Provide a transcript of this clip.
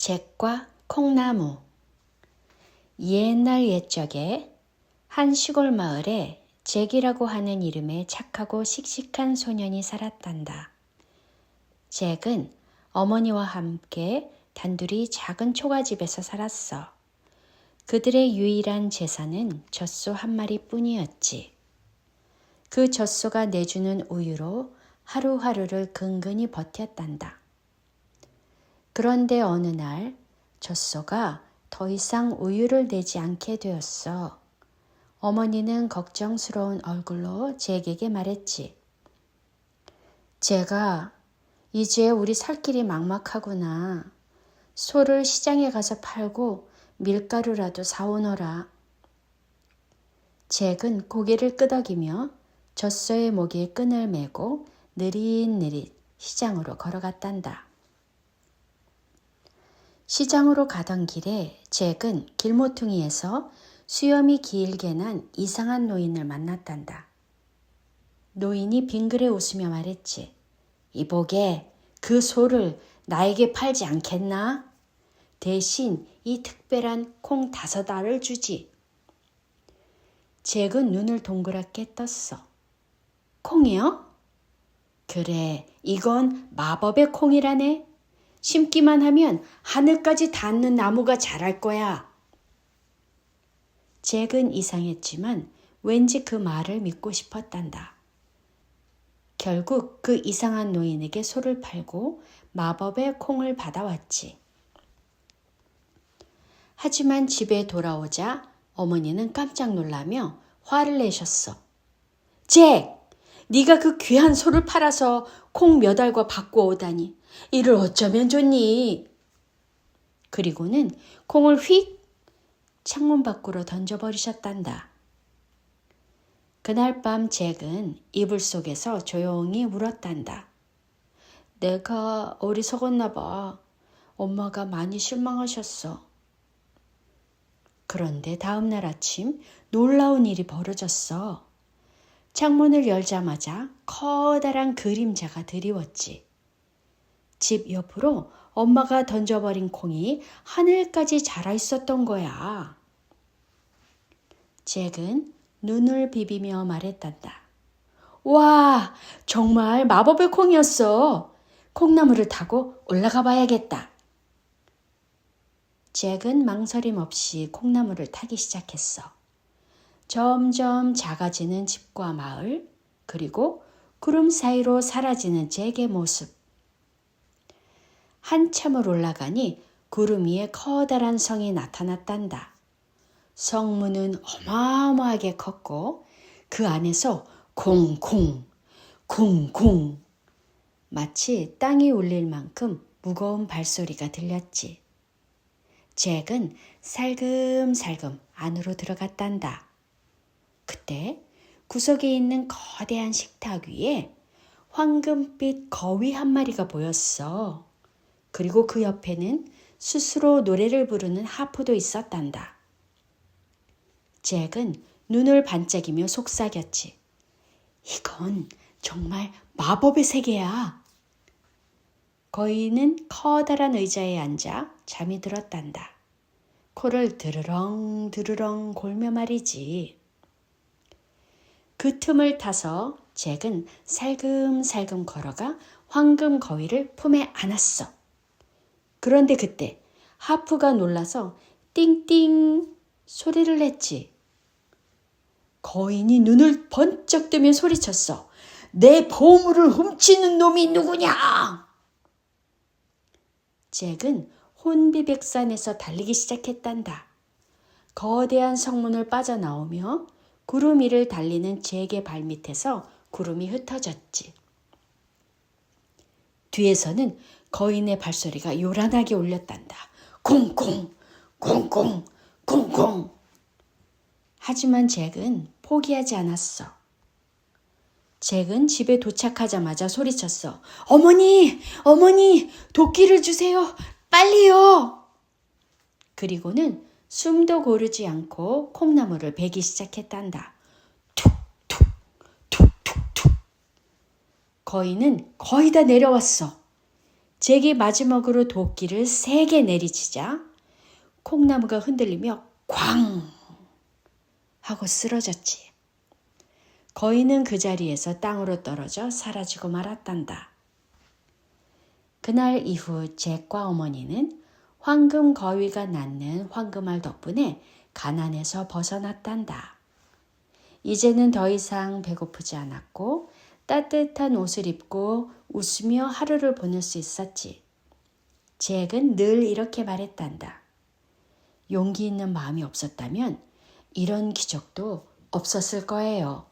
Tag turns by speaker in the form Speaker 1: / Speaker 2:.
Speaker 1: 잭과 콩나무 옛날 옛적에 한 시골 마을에 잭이라고 하는 이름의 착하고 씩씩한 소년이 살았단다. 잭은 어머니와 함께 단둘이 작은 초가집에서 살았어. 그들의 유일한 재산은 젖소 한 마리 뿐이었지. 그 젖소가 내주는 우유로 하루하루를 근근히 버텼단다. 그런데 어느 날 젖소가 더 이상 우유를 내지 않게 되었어. 어머니는 걱정스러운 얼굴로 잭에게 말했지. 제가 이제 우리 살 길이 막막하구나. 소를 시장에 가서 팔고 밀가루라도 사오너라. 잭은 고개를 끄덕이며 젖소의 목에 끈을 매고 느릿느릿 시장으로 걸어갔단다. 시장으로 가던 길에 잭은 길모퉁이에서 수염이 길게 난 이상한 노인을 만났단다. 노인이 빙그레 웃으며 말했지. 이보게 그 소를 나에게 팔지 않겠나? 대신 이 특별한 콩 다섯 알을 주지. 잭은 눈을 동그랗게 떴어. 콩이요? 그래, 이건 마법의 콩이라네. 심기만 하면 하늘까지 닿는 나무가 자랄 거야. 잭은 이상했지만 왠지 그 말을 믿고 싶었단다. 결국 그 이상한 노인에게 소를 팔고 마법의 콩을 받아왔지. 하지만 집에 돌아오자 어머니는 깜짝 놀라며 화를 내셨어. 잭! 네가 그 귀한 소를 팔아서 콩 몇 알과 바꿔 오다니 이를 어쩌면 좋니? 그리고는 콩을 휙 창문 밖으로 던져버리셨단다. 그날 밤 잭은 이불 속에서 조용히 울었단다. 내가 어리석었나 봐. 엄마가 많이 실망하셨어. 그런데 다음날 아침 놀라운 일이 벌어졌어. 창문을 열자마자 커다란 그림자가 드리웠지. 집 옆으로 엄마가 던져버린 콩이 하늘까지 자라 있었던 거야. 잭은 눈을 비비며 말했단다. 와, 정말 마법의 콩이었어. 콩나무를 타고 올라가 봐야겠다. 잭은 망설임 없이 콩나무를 타기 시작했어. 점점 작아지는 집과 마을, 그리고 구름 사이로 사라지는 잭의 모습. 한참을 올라가니 구름 위에 커다란 성이 나타났단다. 성문은 어마어마하게 컸고 그 안에서 콩콩, 콩콩 마치 땅이 울릴 만큼 무거운 발소리가 들렸지. 잭은 살금살금 안으로 들어갔단다. 그때 구석에 있는 거대한 식탁 위에 황금빛 거위 한 마리가 보였어. 그리고 그 옆에는 스스로 노래를 부르는 하프도 있었단다. 잭은 눈을 반짝이며 속삭였지. 이건 정말 마법의 세계야. 거인은 커다란 의자에 앉아 잠이 들었단다. 코를 드르렁 드르렁 골며 말이지. 그 틈을 타서 잭은 살금살금 걸어가 황금 거위를 품에 안았어. 그런데 그때 하프가 놀라서 띵띵 소리를 냈지. 거인이 눈을 번쩍 뜨며 소리쳤어. 내 보물을 훔치는 놈이 누구냐? 잭은 혼비백산에서 달리기 시작했단다. 거대한 성문을 빠져나오며 구름 위를 달리는 잭의 발밑에서 구름이 흩어졌지. 뒤에서는 거인의 발소리가 요란하게 울렸단다. 콩콩, 콩콩, 콩콩. 하지만 잭은 포기하지 않았어. 잭은 집에 도착하자마자 소리쳤어. 어머니, 어머니, 도끼를 주세요. 빨리요. 그리고는 숨도 고르지 않고 콩나물을 베기 시작했단다. 툭툭, 툭툭툭. 거인은 거의 다 내려왔어. 잭이 마지막으로 도끼를 세게 내리치자 콩나무가 흔들리며 쾅 하고 쓰러졌지. 거인은 그 자리에서 땅으로 떨어져 사라지고 말았단다. 그날 이후 잭과 어머니는 황금 거위가 낳는 황금알 덕분에 가난에서 벗어났단다. 이제는 더 이상 배고프지 않았고 따뜻한 옷을 입고 웃으며 하루를 보낼 수 있었지. 잭은 늘 이렇게 말했단다. 용기 있는 마음이 없었다면 이런 기적도 없었을 거예요.